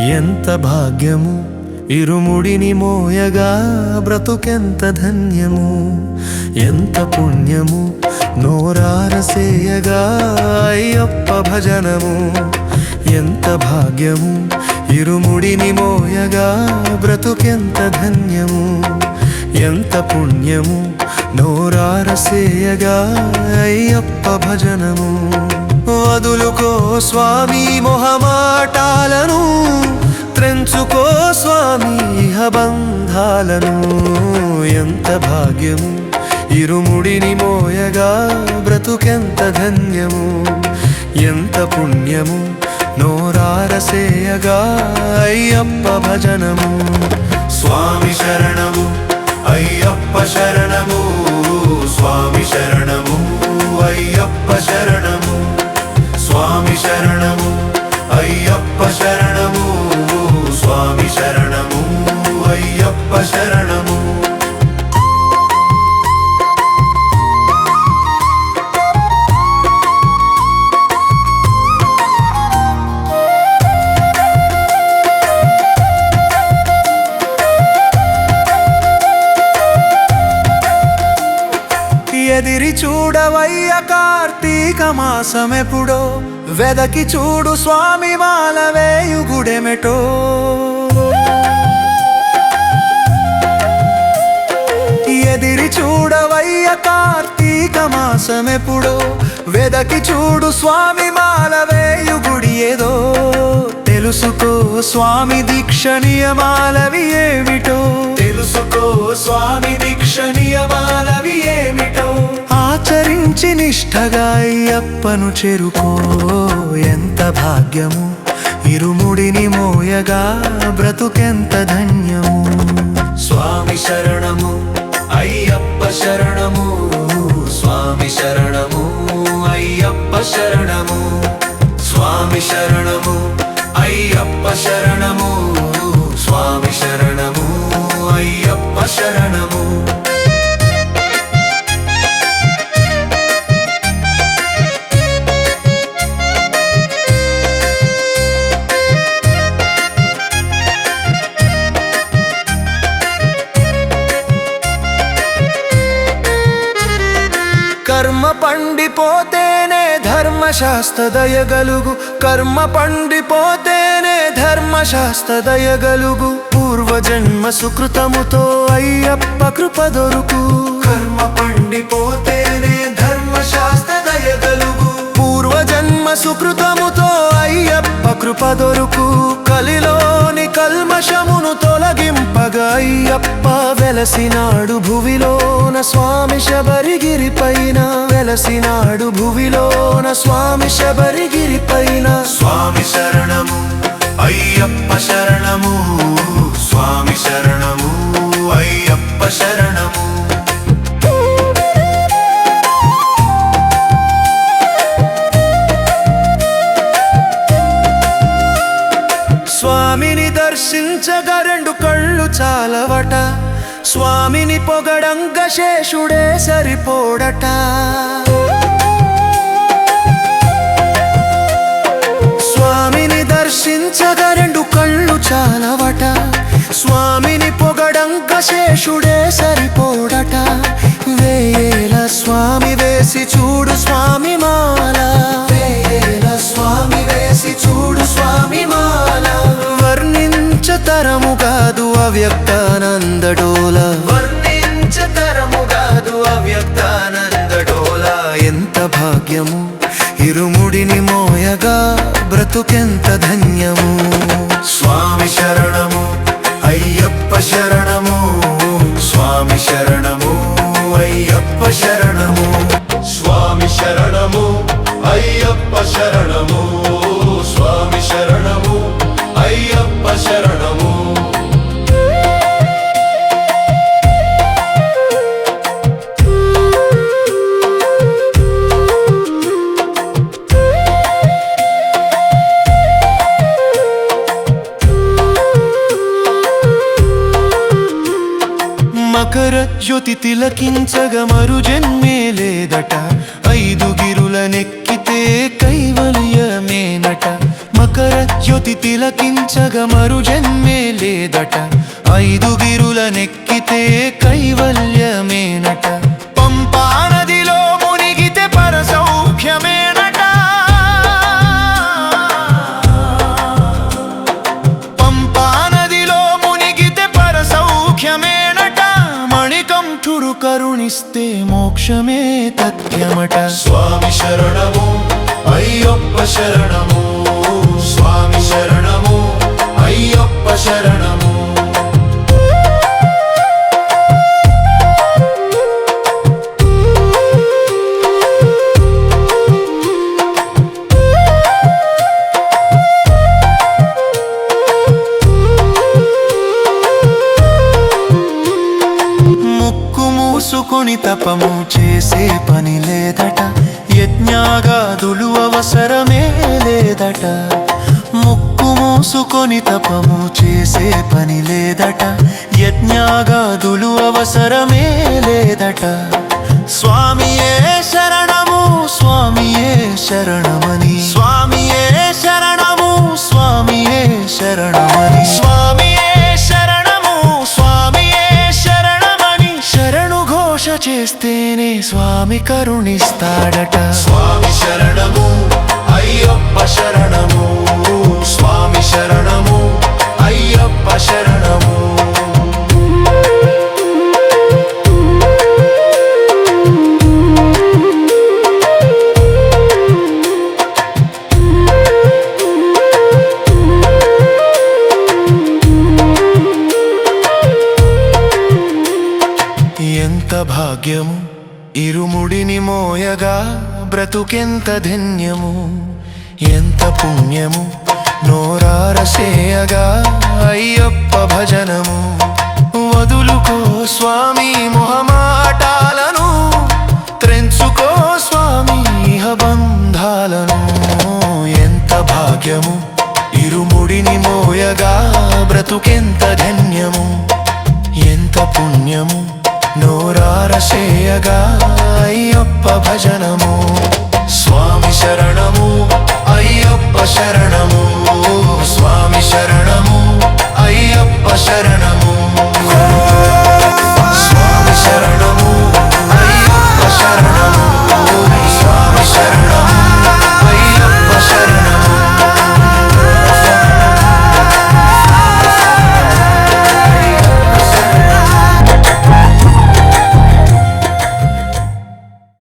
ఎంత భాగ్యము ఇరుముడిని మోయగా బ్రతుకెంత ధన్యము? ఎంత పుణ్యము నోరారసేయగా అయ్యప్ప భజనము? ఎంత భాగ్యము ఇరుముడిని మోయగా బ్రతుకెంత ధన్యము? ఎంత పుణ్యము? నోరారసేయగా అయ్యప్ప భజనము. వదులుకో స్వామి మొహమాటాలను త్రెంచుకో స్వామి బంధాలను ఎంత భాగ్యము ఇరుముడిని మోయగా బ్రతుకెంత ధన్యము? ఎంత పుణ్యము? నోరారసేయగా అయ్యప్ప భజనము. స్వామి శరణము అయ్యప్ప శరణము. స్వామి శరణము అయ్యప్ప శరణము. స్వామి శరణము అయ్య చూడవయ్య కార్తీక మాసమెప్పుడో? వెదకి చూడు స్వామి మాలవేయు గుడెమెటో? ఎదిరి చూడవయ్య కార్తీక మాసమెప్పుడో? వెదకి చూడు స్వామి మాలవేయు గుడి ఏదో? తెలుసుకో స్వామి దీక్ష నియమాలవి ఏమిటో? తెలుసుకో స్వామి దీక్ష నియమాలవి ఏమిటో? ఆచరించి నిష్ఠగా అయ్యప్పను చెరుకో. ఎంత భాగ్యము? ఇరుముడిని మోయగా బ్రతుకెంత ధన్యము? స్వామి శరణము అయ్యప్ప శరణము. స్వామి శరణము అయ్యప్ప శరణము. స్వామి శరణము అయ్యప్ప శరణము. పండిపోతేనే ధర్మశాస్త్ర దయగలుగు. కర్మ పండిపోతేనే ధర్మశాస్త్ర దయగలుగు. పూర్వజన్మ సుకృతముతో అయ్యప్ప కృప దొరుకు. కర్మ పండిపోతేనే ధర్మశాస్త్ర దయగలుగు. పూర్వజన్మ సుకృతముతో అయ్యప్ప కృప దొరుకు. కలిలోని కల్మషమును తొలగింపగా అప్ప వెలసినాడు భువిలోన స్వామి శబరిగిరి పైన వెలసినాడు భువిలోన స్వామి శబరిగిరి పైన స్వామి శరణము అయ్యప్ప శరణము చాలవట. స్వామిని పొగడంగ శేషుడే సరిపోడట. స్వామిని దర్శించగా రెండు కళ్ళు చాలవట. స్వామిని పొగడంగ శేషుడే సరిపోడట. వేల స్వామి వేసి చూడు స్వామి వర్ణించతరము కాదు అవ్యక్తానందడోల. వర్ణించతరము కాదు అవ్యక్తానందడోల. ఎంత భాగ్యము? ఇరుముడిని మోయగా బ్రతుకెంత ధన్యము? స్వామి శరణము మకర జ్యోతి తిలకించగ మరు జన్మే లేదట. ఐదు గిరులనెక్కితే కైవల్యమేనట మకర జ్యోతి తిలకించగ మరు జన్మే లేదట. ఐదు గిరులనెక్కితే కైవల్యమేనట మణికంఠుడు కరుణిస్తే మోక్షమే తథ్యమట. స్వామి శరణము అయ్యప్ప శరణము. స్వామి శరణము అయ్యప్ప శరణము. పూసుకొని తపము చేసే పని లేదట. యజ్ఞాగాదులు అవసరమే లేదట. ముక్కు మూసుకొని తపము చేసే పని లేదట. యజ్ఞాగాదులు అవసరమే లేదట. స్వామియే శరణము స్వామియే శరణమని. స్వామియే శరణము స్వామియే శరణమని. స్వామి చేస్తేనే స్వామి కరుణిస్తాడట. స్వామి శరణము అయ్యప్ప శరణము స్వామి శరణము అయ్యప్ప శరణము. భాగ్యము ఇరుముడిని మోయగా బ్రతుకెంత ధన్యము? ఎంత పుణ్యము నోరారసేయగా అయ్యప్ప భజనము? వదులుకో స్వామి మొహమాటాల నోరారసేయగా భజనము.